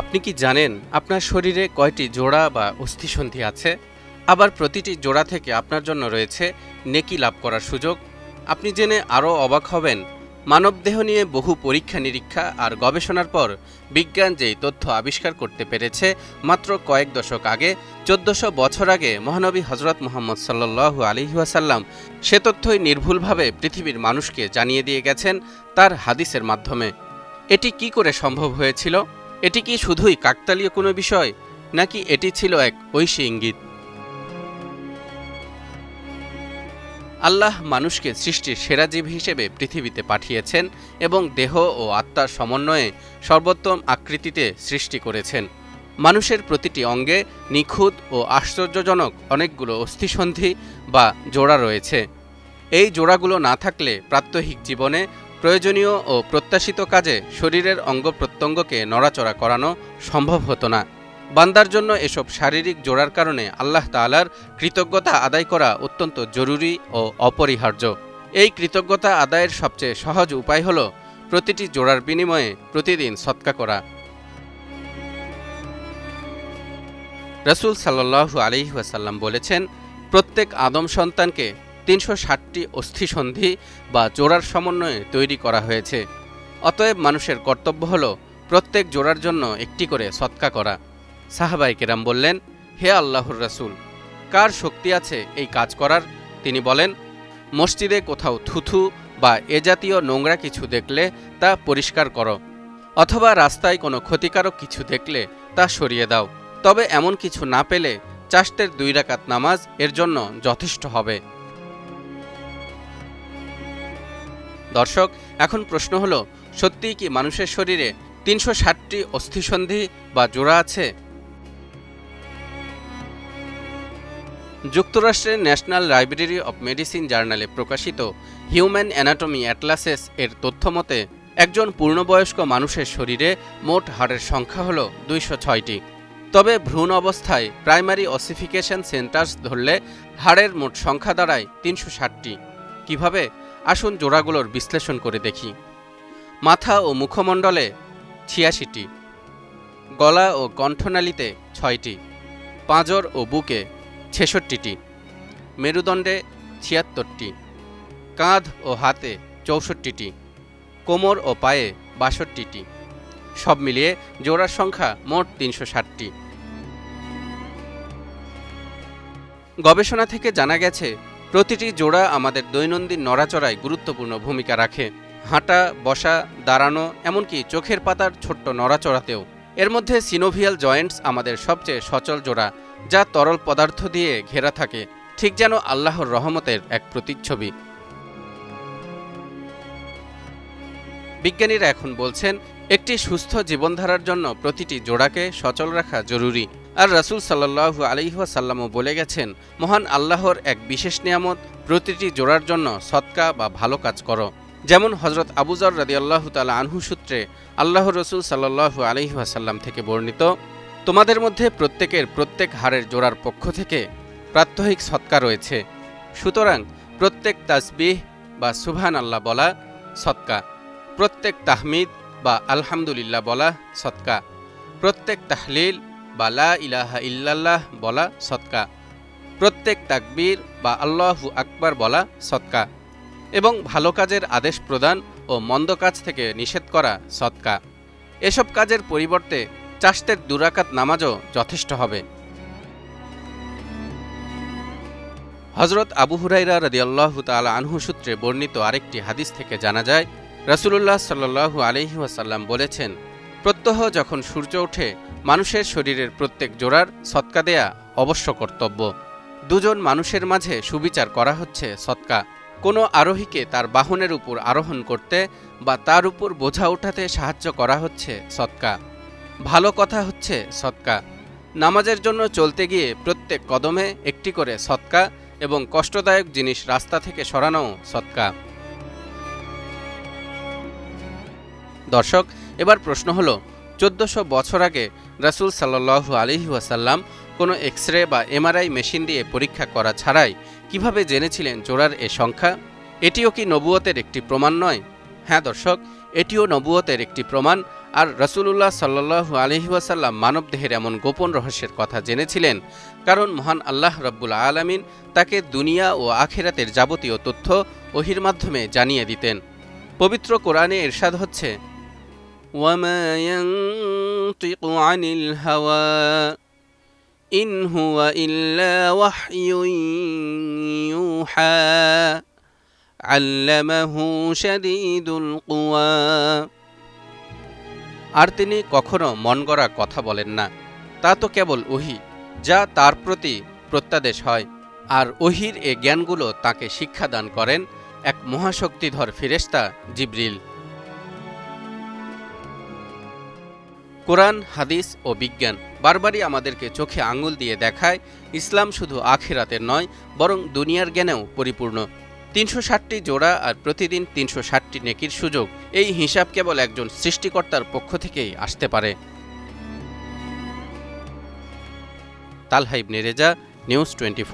আপনি কি জানেন আপনার শরীরে কয়টি জোড়া বা অস্থিসন্ধি আছে? আবার প্রতিটি জোড়া থেকে আপনার জন্য রয়েছে নেকি লাভ করার সুযোগ। আপনি জেনে আরও অবাক হবেন, মানবদেহ নিয়ে বহু পরীক্ষা নিরীক্ষা আর গবেষণার পর বিজ্ঞান যেই তথ্য আবিষ্কার করতে পেরেছে মাত্র কয়েক দশক আগে, চোদ্দশো বছর আগে মহানবী হজরত মোহাম্মদ সাল্লু আলিহাসাল্লাম সে তথ্যই নির্ভুলভাবে পৃথিবীর মানুষকে জানিয়ে দিয়ে গেছেন তার হাদিসের মাধ্যমে। এটি কি করে সম্ভব হয়েছিল? এটি কি শুধুই কাকতালীয় কোনো বিষয়, নাকি এটি ছিল এক ঐশী ইঙ্গিত? আল্লাহ মানুষকে সৃষ্টির সেরা জীব হিসেবে পৃথিবীতে পাঠিয়েছেন এবং দেহ ও আত্মার সমন্বয়ে সর্বোত্তম আকৃতিতে সৃষ্টি করেছেন। মানুষের প্রতিটি অঙ্গে নিখুঁত ও আশ্চর্যজনক অনেকগুলো অস্থিসন্ধি বা জোড়া রয়েছে। এই জোড়াগুলো না থাকলে প্রাত্যহিক জীবনে প্রয়োজনীয় ও প্রত্যাশিত কাজে শরীরের অঙ্গ প্রত্যঙ্গকে নড়াচড়া করানো সম্ভব হতো না। বান্দার জন্য এসব শারীরিক জোড়ার কারণে আল্লাহ তালার কৃতজ্ঞতা আদায় করা অত্যন্ত জরুরি ও অপরিহার্য। এই কৃতজ্ঞতা আদায়ের সবচেয়ে সহজ উপায় হল প্রতিটি জোড়ার বিনিময়ে প্রতিদিন সৎকা করা। রসুল সাল্লু আলিহাসাল্লাম বলেছেন, প্রত্যেক আদম সন্তানকে তিনশো ষাটটি অস্থিসন্ধি বা জোড়ার সমন্বয়ে তৈরি করা হয়েছে। অতএব মানুষের কর্তব্য হল প্রত্যেক জোড়ার জন্য একটি করে সৎকা করা। সাহাবাই কেরাম বললেন, হে আল্লাহর রাসুল, কার শক্তি আছে এই কাজ করার? তিনি বলেন, মসজিদে কোথাও থুথু বা এ জাতীয় নোংরা কিছু দেখলে তা পরিষ্কার করো, অথবা রাস্তায় কোনো ক্ষতিকারক কিছু দেখলে তা সরিয়ে দাও। তবে এমন কিছু না পেলে চাষতের দুই রাকাত নামাজ এর জন্য যথেষ্ট হবে। দর্শক, এখন প্রশ্ন হলো, সত্যিই কি মানুষের শরীরে তিনশো ষাটটি অস্থিসন্ধি বা জোড়া আছে? যুক্তরাষ্ট্রের ন্যাশনাল লাইব্রেরি অব মেডিসিন জার্নালে প্রকাশিত হিউম্যান অ্যানাটমি অ্যাটলাসেস এর তথ্য মতে, একজন পূর্ণবয়স্ক মানুষের শরীরে মোট হাড়ের সংখ্যা হল দুইশো ছয়টি। তবে ভ্রূণ অবস্থায় প্রাইমারি অসিফিকেশন সেন্টার্স ধরলে হাড়ের মোট সংখ্যা দাঁড়ায় তিনশো ষাটটি। কীভাবে? আসুন জোড়াগুলোর বিশ্লেষণ করে দেখি। মাথা ও মুখমণ্ডলে ছিয়াশিটি, গলা ও কণ্ঠনালীতে ছয়টি, পাঁজর ও বুকে ছেষট্টিটি, মেরুদণ্ডে ছিয়াত্তরটি, কাঁধ ও হাতে চৌষট্টিটি, কোমর ও পায়ে বাষট্টিটি, সব মিলিয়ে জোড়ার সংখ্যা মোট তিনশো ষাটটি। গবেষণা থেকে জানা গেছে প্রতিটি জোড়া আমাদের দৈনন্দিন নড়াচড়ায় গুরুত্বপূর্ণ ভূমিকা রাখে। হাঁটা, বসা, দাঁড়ানো, এমনকি চোখের পাতার ছোট্ট নড়াচড়াতেও। এর মধ্যে সিনোভিয়াল জয়েন্টস আমাদের সবচেয়ে সচল জোড়া, যা তরল পদার্থ দিয়ে ঘেরা থাকে, ঠিক যেন আল্লাহর রহমতের এক প্রতিচ্ছবি। বিজ্ঞানীরা এখন বলছেন, একটি সুস্থ জীবনধারার জন্য প্রতিটি জোড়াকে সচল রাখা জরুরি। আর রাসুল সাল্লাহু আলিহাসাল্লামও বলে গেছেন, মহান আল্লাহর এক বিশেষ নিয়ামত, প্রতিটি জোড়ার জন্য সৎকা বা ভালো কাজ করো। যেমন হজরত আবুজর রাদি আল্লাহ তালা আনহু সূত্রে আল্লাহ রসুল সাল্লাহু আলিহাসাল্লাম থেকে বর্ণিত, তোমাদের মধ্যে প্রত্যেকের প্রত্যেক হাড়ের জোড়ার পক্ষ থেকে প্রাত্যহিক সৎকা রয়েছে। সুতরাং প্রত্যেক তাসবিহ বা সুবহান আল্লাহ বলা সৎকা, প্রত্যেক তাহমিদ বা আলহামদুলিল্লাহ বলা সৎকা, প্রত্যেক তাহলিল বা লা ইলাহা ইল্লাল্লাহ বলা সৎকা। প্রত্যেক তাকবীর বা আল্লাহু আকবার বলা সৎকা। এবং ভালো কাজের আদেশ প্রদান ও মন্দ কাজ থেকে নিষেধ করা সৎকা। এসব কাজের পরিবর্তে চাষতের দুরাকাত নামাজও যথেষ্ট হবে। হজরত আবু হুরাইরা রদিয়াল্লাহ তালা আনহু সূত্রে বর্ণিত আরেকটি হাদিস থেকে জানা যায়, রাসুলুল্লাহ সাল্লু আলহি ওয়াসাল্লাম বলেছেন, প্রত্যহ যখন সূর্য ওঠে মানুষের শরীরের প্রত্যেক জোড়ার সৎকা দেয়া অবশ্য কর্তব্য। দুজন মানুষের মাঝে সুবিচার করা হচ্ছে সৎকা। কোনো আরোহীকে তার বাহনের উপর আরোহণ করতে বা তার উপর বোঝা ওঠাতে সাহায্য করা হচ্ছে সৎকা। ভালো কথা হচ্ছে সৎকা। নামাজের জন্য চলতে গিয়ে প্রত্যেক কদমে একটি করে সৎকা এবং কষ্টদায়ক জিনিস রাস্তা থেকে সরানো সৎকা। দর্শক, এবার প্রশ্ন হলো, চোদ্দশো বছর আগে রাসুল সাল্লু আলিহি ওয়াসাল্লাম কোনো এক্স রে বা এমআরআই মেশিন দিয়ে পরীক্ষা করা ছাড়াই কীভাবে জেনেছিলেন জোড়ার এ সংখ্যা? এটিও কি নবুয়তের একটি প্রমাণ নয়? হ্যাঁ দর্শক, এটিও নবুয়তের একটি প্রমাণ। আর রসুলুল্লাহ সাল্লু আলহিহাসাল্লাম মানবদেহের এমন গোপন রহস্যের কথা জেনেছিলেন। কারণ মহান আল্লাহ রব্বুল আলমিন তাকে দুনিয়া ও আখেরাতের যাবতীয় তথ্য ওহির মাধ্যমে জানিয়ে দিতেন। পবিত্র কোরআনে এরশাদ হচ্ছে ইয়ানতিকু আনিল হাওয়া ইন হুয়া ইল্লা ওয়াহয়ুন ইউহা আল্লামাহু শাদীদুল কুওয়া আর তিনি কখনো মন গড়া কথা বলেন না। তা তো কেবল ওহি, যা তার প্রতি প্রত্যাদেশ হয়। আর ওহির এ জ্ঞানগুলো তাকে শিক্ষাদান করেন এক মহাশক্তিধর ফিরেস্তা জিব্রিল। কোরআন, হাদিস ও বিজ্ঞান বারবারই আমাদেরকে চোখে আঙুল দিয়ে দেখায়, ইসলাম শুধু আখিরাতের নয়, বরং দুনিয়ার জ্ঞানেও পরিপূর্ণ। তিনশো ষাটটি জোড়া আর প্রতিদিন তিনশো ষাটটি নেকির সুযোগ, এই হিসাব কেবল একজন সৃষ্টিকর্তার পক্ষ থেকেই আসতে পারে। তালহাইব নেরেজা নিউজ টোয়েন্টি